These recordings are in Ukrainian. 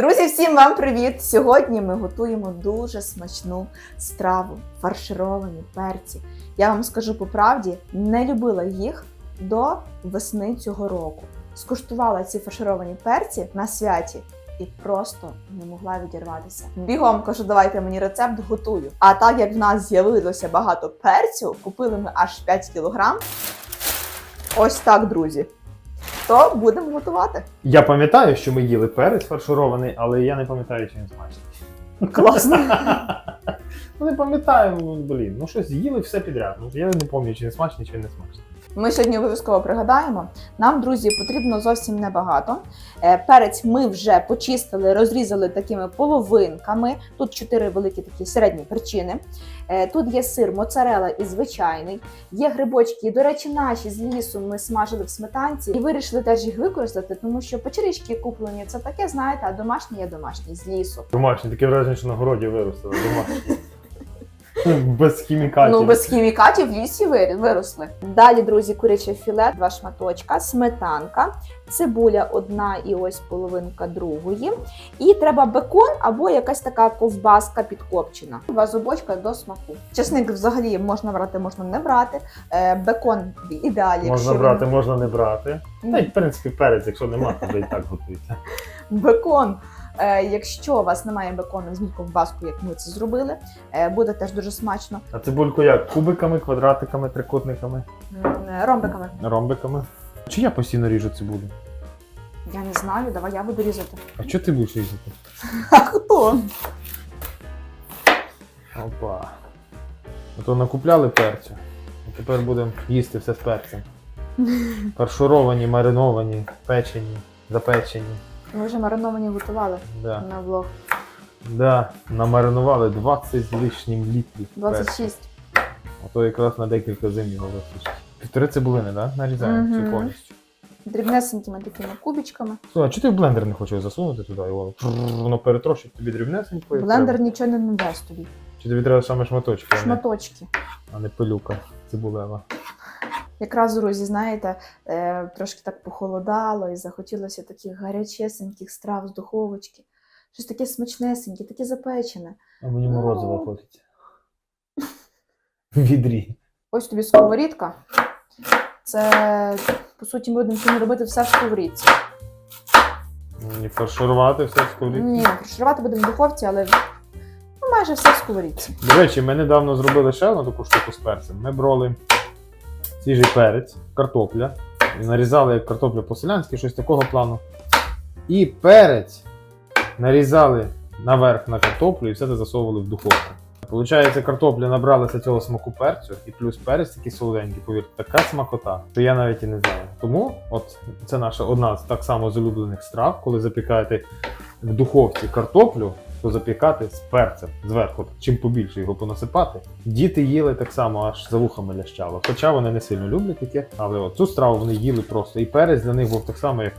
Друзі, всім вам привіт! Сьогодні ми готуємо дуже смачну страву фаршировані перці. Я вам скажу по правді, не любила їх до весни цього року. Скуштувала ці фаршировані перці на святі і просто не могла відірватися. Бігом кажу, давайте мені рецепт готую. А так як в нас з'явилося багато перцю, купили ми аж 5 кілограм. Ось так, друзі. То будемо готувати. Я пам'ятаю, що ми їли перець фарширований, але я не пам'ятаю, чи він смачний. Класно. Ну не пам'ятаю, ну блін, ну щось їли все підряд. Ну я не пам'ятаю, чи він смачний, чи він не смачний. Ми сьогодні обов'язково пригадаємо. Нам, друзі, потрібно зовсім небагато. Е, Перець ми вже почистили, розрізали такими половинками. Тут чотири великі такі середні перчини. Е, Тут є сир, моцарела і звичайний. Є грибочки. І, до речі, наші з лісу ми смажили в сметанці і вирішили теж їх використати, тому що печерички куплені це таке, знаєте, а домашні є домашні з лісу. Домашній, таке враження, що на городі виростили. Домашній. Без хімікатів. Ну, без хімікатів в лісі виросли. Далі, друзі, куряче філе, два шматочка, сметанка, цибуля одна і ось половинка другої. І треба бекон або якась така ковбаска підкопчена. Два зубочка до смаку. Чесник взагалі можна брати, можна не брати. Е, Бекон ідеалі. Можна брати, можна не брати. Та й в принципі перець, якщо нема, то і так готуєте. Бекон. Е, якщо у вас немає бекону, візьміть ковбаску, як ми це зробили. Е, буде теж дуже смачно. А цибульку як? Кубиками, квадратиками, трикутниками, е, Ромбиками. ромбиками. Чи я постійно ріжу цибулю? Я не знаю, давай я буду різати. А що ти будеш різати? А хто? Опа. А то накупляли перцю. А тепер будемо їсти все з перцем. Фаршировані, мариновані, печені, запечені. Ми вже мариновані готували Да. на влог. Да, намаринували 20 з лишнім літрів. 26. А то якраз на декілька зим його вистачить. Півтори цибулини, да? Нарізаємо Мгм. всю повністю. Дрібнесенькими такими кубічками. Слухай, а чого ти в блендер не хочеш засунути туди? І воно, воно перетрошить тобі дрібнесенько. і Блендер треба? нічого не дасть тобі. Чи тобі треба саме шматочки, а не, Шматочки. а не пилюка цибулева. Якраз, друзі, знаєте, е, трошки так похолодало і захотілося таких гарячесеньких страв з духовочки. Щось таке смачнесеньке, таке запечене. А мені Ну. морозиво хочеться. В відрі. Ось тобі сковорідка. Це, по суті, ми будемо сьогодні робити все в сковорідці. Мені фарширувати все в сковорідці. Ні, фарширувати будемо в духовці, але ну, майже все в сковорідці. До речі, ми недавно зробили ще одну таку штуку з перцем. Ми брали свіжий перець, картопля, і нарізали як картопля по-селянськи, щось такого плану. І перець нарізали наверх на картоплю і все це засовували в духовку. Получається, картопля набралася цього смаку перцю, і плюс перець такий солоденький, повірте, така смакота, що я навіть і не знаю. Тому от це наша одна з так само з улюблених страв, коли запікаєте в духовці картоплю, то запікати з перцем зверху, чим побільше його понасипати. Діти їли так само аж за вухами лящало. Хоча вони не сильно люблять таке, але от цю страву вони їли просто. І перець для них був так само, як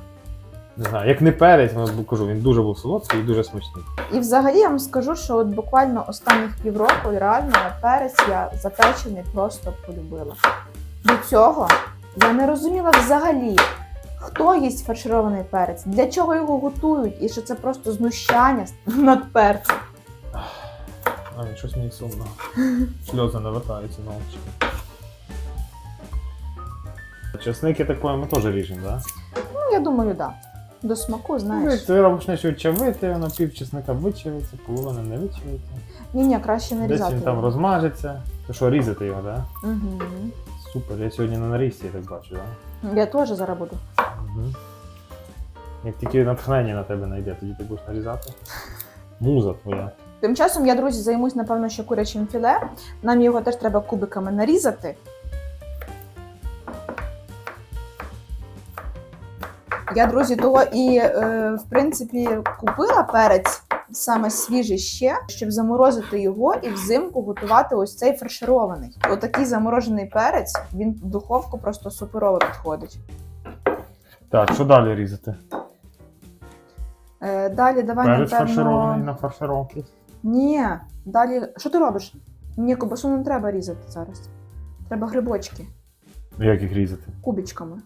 не знаю, як не перець, я кажу, він дуже був солодкий і дуже смачний. І взагалі я вам скажу, що от буквально останніх півроку реально перець я запечений просто полюбила. До цього я не розуміла взагалі, хто їсть фарширований перець, для чого його готують, і що це просто знущання над перцем. А, щось мені сумно. Сльози навертаються на очі. Чесники такої ми теж ріжемо, так? Да? Ну, я думаю, так. Да. До смаку, Ну, знаєш. ти почнеш його чавити, воно пів чесника вичавиться, половина не вичавиться. Ні, ні, краще не Десь різати. він там його. розмажеться. То що, різати його, так? Да? Угу. Супер, я сьогодні на нарізці я так бачу, так? Да? Я теж зараз буду. Угу. Як тільки натхнення на тебе знайде, тоді ти будеш нарізати. Муза твоя. Тим часом я, друзі, займусь, напевно, ще курячим філе. Нам його теж треба кубиками нарізати. Я, друзі, того і, е, в принципі, купила перець саме свіжий ще, щоб заморозити його і взимку готувати ось цей фарширований. Отакий заморожений перець, він в духовку просто суперово підходить. Так, що далі різати? Е, далі давай, Перець напевно... фарширований на фаршировки. Ні, далі. Що ти робиш? Ні, кобасу не треба різати зараз. Треба грибочки Як їх різати? кубічками.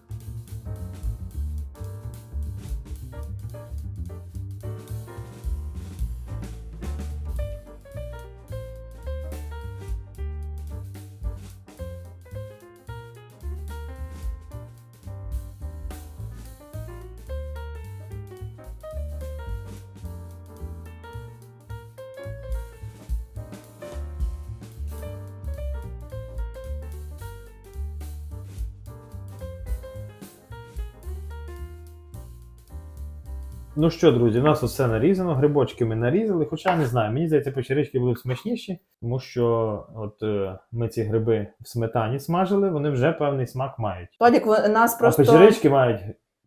Ну що, друзі, у нас все нарізано, грибочки ми нарізали, хоча не знаю, мені здається, печерички будуть смачніші, тому що от е, ми ці гриби в сметані смажили, вони вже певний смак мають. Толік, нас просто А печерички мають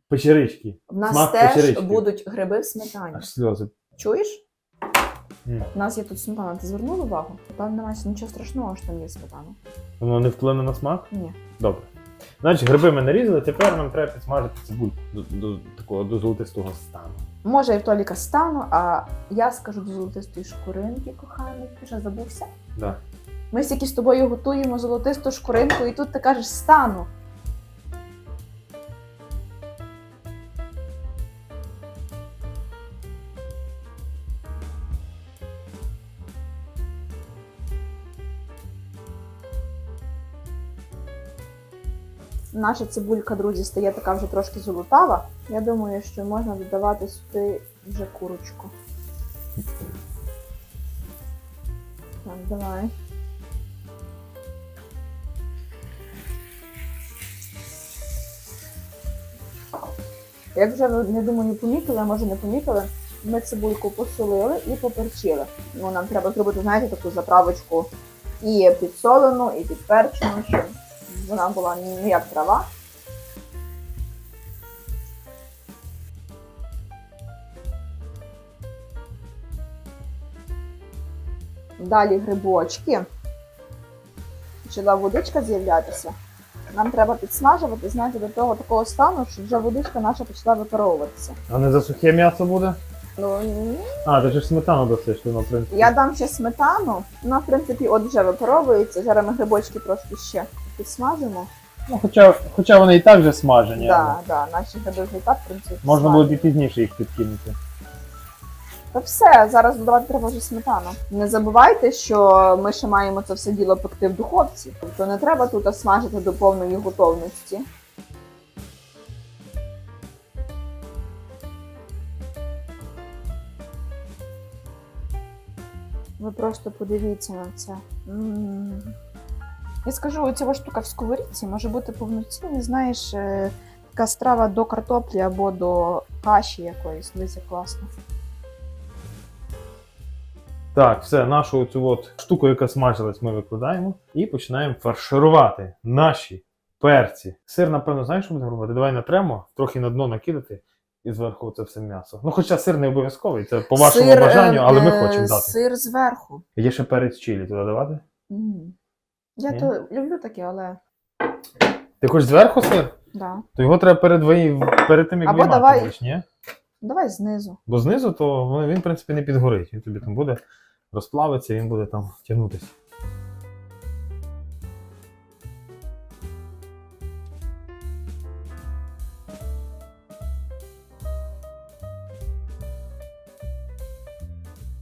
печерички. в нас смак теж печерички. будуть гриби в сметані. Аж сльози. Чуєш? М. У нас є тут сметана. Ти звернув увагу? Там немає нічого страшного, що там є сметана. Воно не вплине на смак? Ні. Добре. Значить, гриби ми нарізали, тепер нам треба підсмажити цибульку до, до такого до золотистого стану. Може, і в Толіка стану, а я скажу до золотистої шкуринки, коханий. Ти вже забувся? Да. Ми стільки з тобою готуємо золотисту шкуринку, і тут ти кажеш стану. Наша цибулька, друзі, стає така вже трошки золотава. Я думаю, що можна додавати сюди вже курочку. Так, давай. Як вже ви, не думаю, помітили, а може не помітили, ми цибульку посолили і поперчили. Ну, нам треба зробити, знаєте, таку заправочку і підсолену, і підперчену, щоб вона була не як трава. Далі грибочки. Почала водичка з'являтися. Нам треба підсмажувати, знаєте, до того такого стану, що вже водичка наша почала випаровуватися. А не за сухе м'ясо буде? Ну, ні. А, ти ж сметану досиш, воно, в принципі. Я дам ще сметану. Вона, в принципі, от вже випаровується. Зараз ми грибочки трошки ще підсмажимо. Ну, хоча, хоча вони і так вже смажені. Так, да, да, наші гриби і так, в принципі, Можна смажені. було б і пізніше їх підкинути. Та все, зараз додавати треба вже сметану. Не забувайте, що ми ще маємо це все діло пекти в духовці. Тобто не треба тут смажити до повної готовності. Ви просто подивіться на це. М. Я скажу, оця штука в сковорідці може бути повноцінна, знаєш, е, така страва до картоплі або до каші якоїсь. Дивіться, класно. Так, все, нашу цю от штуку, яка смажилась, ми викладаємо і починаємо фарширувати наші перці. Сир, напевно, знаєш, що будемо робити? Давай натремо, трохи на дно накидати і зверху це все м'ясо. Ну, хоча сир не обов'язковий, це по вашому Сир, бажанню, але ми е, хочемо дати. Сир зверху. Є ще перець чилі туди давати. М. Я Ні? то люблю таке, але Ти хочеш зверху сир? да. То його треба перед, вої... перед тим, як Або виймати, давай- будеш, ні? Давай знизу. Бо знизу, то він, в принципі, не підгорить. Він тобі там буде розплавиться, він буде там тягнутися.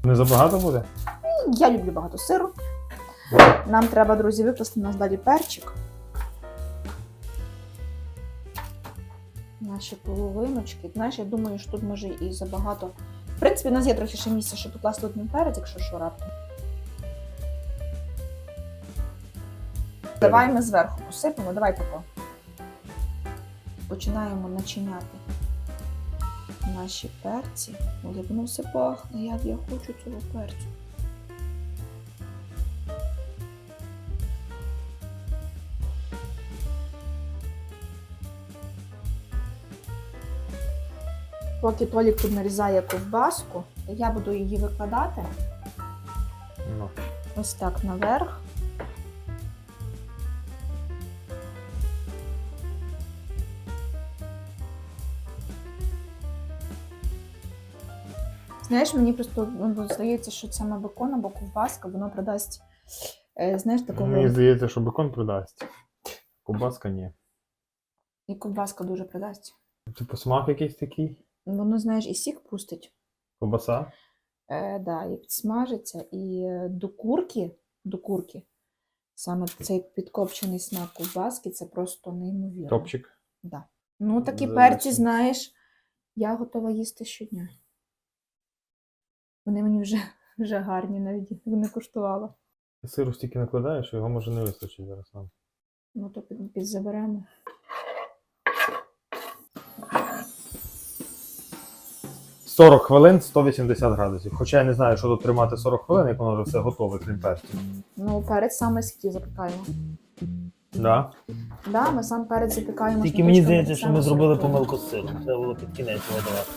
Не забагато буде? Я люблю багато сиру. Нам треба, друзі, викласти у нас далі перчик. Наші половиночки. Знаєш, я думаю, що тут може і забагато. В принципі, у нас є трохи ще місця, щоб покласти один перець, якщо що раптом. Давай ми зверху посипемо, давай тако. Починаємо начиняти наші перці. Воно все пахне, як я хочу цього перцю. Поки Толік тут нарізає ковбаску, я буду її викладати Ну. ось так наверх. Знаєш, мені просто ну, здається, що саме бекон або ковбаска, воно придасть, е, знаєш, такого. Мені здається, що бекон придасть. Кубаска ні. І ковбаска дуже придасть. Типу смак якийсь такий. Воно, знаєш, і сік пустить. Кобаса. Е, да, і підсмажиться, і до курки, до курки, саме цей підкопчений смак ковбаски, це просто неймовірно. Топчик. Да. Ну, такі Залежно. перці, знаєш, я готова їсти щодня. Вони мені вже, вже гарні, навіть їх не куштувала. Ти сиру стільки накладаєш, що його може не вистачить зараз нам. Ну, то під, підзаберемо. 40 хвилин 180 градусів. Хоча я не знаю, що тут тримати 40 хвилин, як воно вже все готове, крім перцю. Ну, перець саме скільки запікаємо. Да. Да, ми сам перець запікаємо. Тільки мені шматочками, здається, що ми зробили помилку з сиром. Треба було під кінець його давати.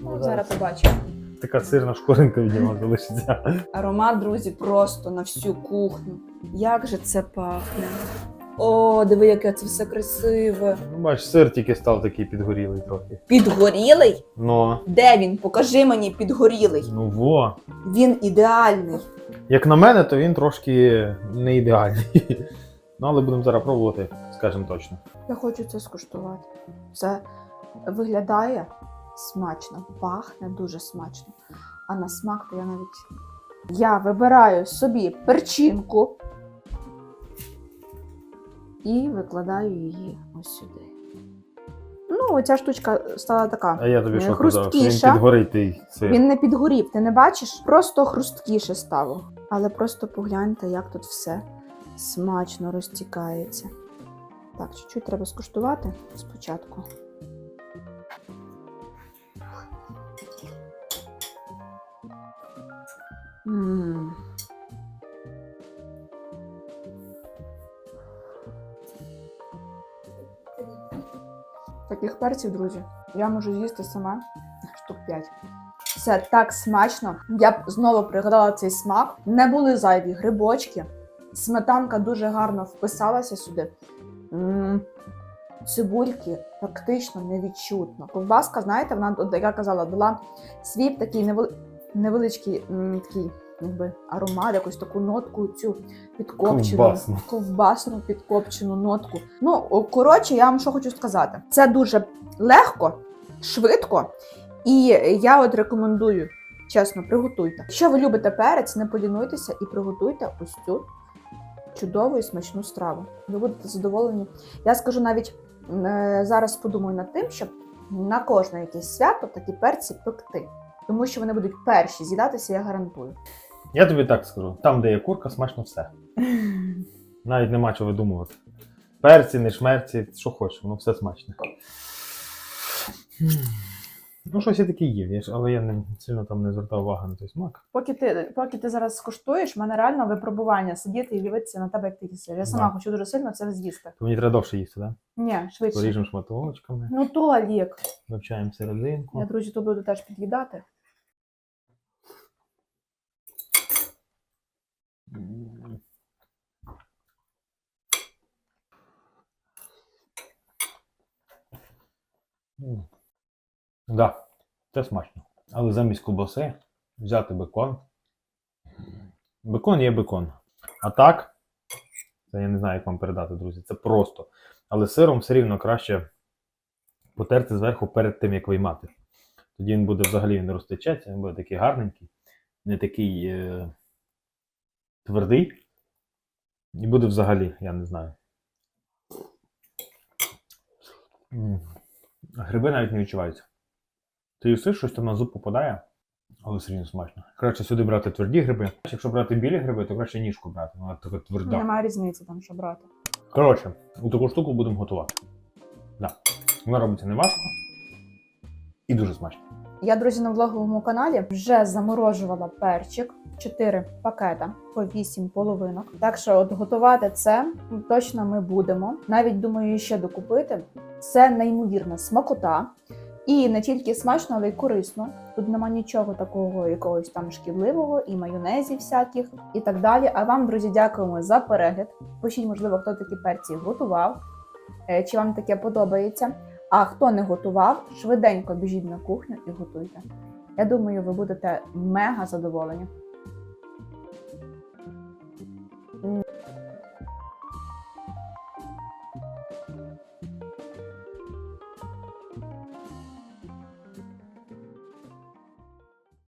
Ну, зараз побачимо. Така сирна шкуринка від нього залишиться. Аромат, друзі, просто на всю кухню. Як же це пахне. О, диви, яке це все красиве. Ну, бач, сир тільки став такий підгорілий трохи. Підгорілий? Ну, Де він? Покажи мені підгорілий. ну во. Він ідеальний. Як на мене, то він трошки не ідеальний. Ну, але будемо зараз пробувати, скажемо точно. Я хочу це скуштувати. Це виглядає смачно, пахне дуже смачно. А на смак то я навіть. Я вибираю собі перчинку і викладаю її ось сюди. Ну, ця штучка стала така. А я тобі Е, що казав, що він хрусткіша. підгоритий сир. Він не підгорів, ти не бачиш? Просто хрусткіше стало. Але просто погляньте, як тут все смачно розтікається. Так, чуть-чуть треба скуштувати спочатку. М. Таких перців, друзі, я можу з'їсти сама штук 5. Це так смачно. Я б знову пригадала цей смак. Не були зайві грибочки. Сметанка дуже гарно вписалася сюди. М, Цибульки практично невідчутно. Ковбаска, знаєте, вона, як я казала, дала свій такий невели- невеличкий м, такий, якби, аромат, якусь таку нотку, цю підкопчену, Ковбасну. ковбасну підкопчену нотку. Ну, коротше, я вам що хочу сказати. Це дуже легко, швидко. І я от рекомендую, чесно, приготуйте. Якщо ви любите перець, не полінуйтеся і приготуйте ось цю чудову і смачну страву. Ви будете задоволені. Я скажу навіть е, зараз подумаю над тим, щоб на кожне якесь свято такі перці пекти. Тому що вони будуть перші з'їдатися, я гарантую. Я тобі так скажу: там, де є курка, смачно все. Навіть нема чого видумувати. Перці, не шмерці, що хочеш, воно все смачне. Ну, щось я таке їв, але я не сильно там не звертав увагу на той смак. Поки ти, поки ти зараз скуштуєш, в мене реально випробування сидіти і дивитися на тебе, як ти їсиш. Я сама Да. хочу дуже сильно це з'їсти. То мені треба довше їсти, так? Ні, швидше. Поріжемо шматочками, Ну то, Олег. вивчаємо серединку. Я, друзі, то буду теж під'їдати. М. Да, це смачно. Але замість ковбаси взяти бекон. Бекон є бекон. А так, це я не знаю, як вам передати, друзі. Це просто. Але сиром все рівно краще потерти зверху перед тим, як виймати. Тоді він буде взагалі не розтечеться, він буде такий гарненький, не такий е, твердий. І буде взагалі, я не знаю. Гриби навіть не відчуваються. Ти їсиш, щось там на зуб попадає, але все рівно смачно. Краще сюди брати тверді гриби. Якщо брати білі гриби, то краще ніжку брати, вона така тверда. Немає різниці там, що брати. Коротше, у таку штуку будемо готувати. Да. Вона робиться не важко і дуже смачно. Я, друзі, на влоговому каналі вже заморожувала перчик. 4 пакета по 8 половинок. Так що от готувати це точно ми будемо. Навіть думаю, ще докупити. Це неймовірна смакота. І не тільки смачно, але й корисно. Тут нема нічого такого якогось там шкідливого, і майонезів всяких, і так далі. А вам, друзі, дякуємо за перегляд. Пишіть, можливо, хто такі перці готував, е, чи вам таке подобається. А хто не готував, швиденько біжіть на кухню і готуйте. Я думаю, ви будете мега задоволені.